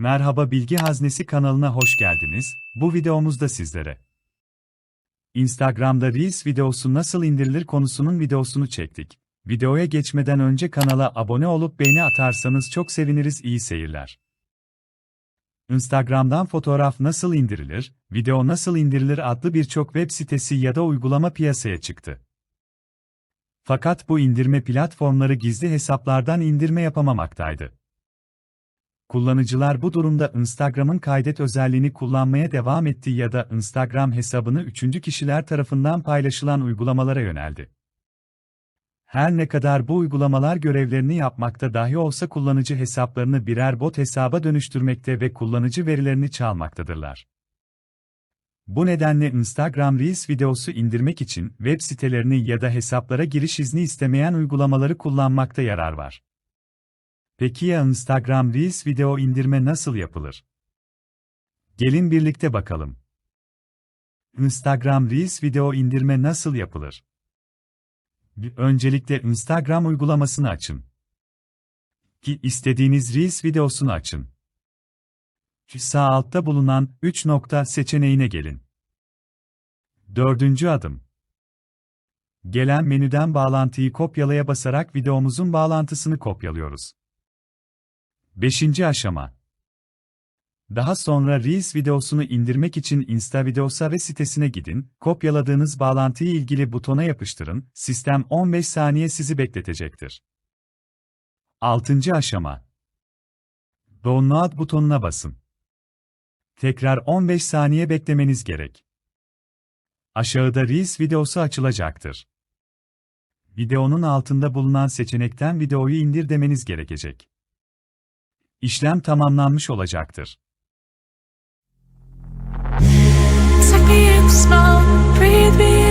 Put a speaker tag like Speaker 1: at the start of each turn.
Speaker 1: Merhaba Bilgi Haznesi kanalına hoş geldiniz. Bu videomuzda sizlere Instagram'da Reels videosu nasıl indirilir konusunun videosunu çektik. Videoya geçmeden önce kanala abone olup beğeni atarsanız çok seviniriz. İyi seyirler. Instagram'dan fotoğraf nasıl indirilir, video nasıl indirilir adlı birçok web sitesi ya da uygulama piyasaya çıktı. Fakat bu indirme platformları gizli hesaplardan indirme yapamamaktaydı. Kullanıcılar bu durumda Instagram'ın kaydet özelliğini kullanmaya devam etti ya da Instagram hesabını üçüncü kişiler tarafından paylaşılan uygulamalara yöneldi. Her ne kadar bu uygulamalar görevlerini yapmakta dahi olsa kullanıcı hesaplarını birer bot hesaba dönüştürmekte ve kullanıcı verilerini çalmaktadırlar. Bu nedenle Instagram Reels videosu indirmek için web sitelerini ya da hesaplara giriş izni istemeyen uygulamaları kullanmakta yarar var. Peki ya Instagram Reels video indirme nasıl yapılır? Gelin birlikte bakalım. Instagram Reels video indirme nasıl yapılır? Öncelikle Instagram uygulamasını açın. Ki istediğiniz Reels videosunu açın. Sağ altta bulunan 3 nokta seçeneğine gelin. Dördüncü adım. Gelen menüden bağlantıyı kopyalaya basarak videomuzun bağlantısını kopyalıyoruz. Beşinci aşama. Daha sonra Reels videosunu indirmek için Insta Videosa ve sitesine gidin, kopyaladığınız bağlantıyı ilgili butona yapıştırın, sistem 15 saniye sizi bekletecektir. Altıncı aşama. Download butonuna basın. Tekrar 15 saniye beklemeniz gerek. Aşağıda Reels videosu açılacaktır. Videonun altında bulunan seçenekten videoyu indir demeniz gerekecek. İşlem tamamlanmış olacaktır.
Speaker 2: Suck me in, smell, breathe me.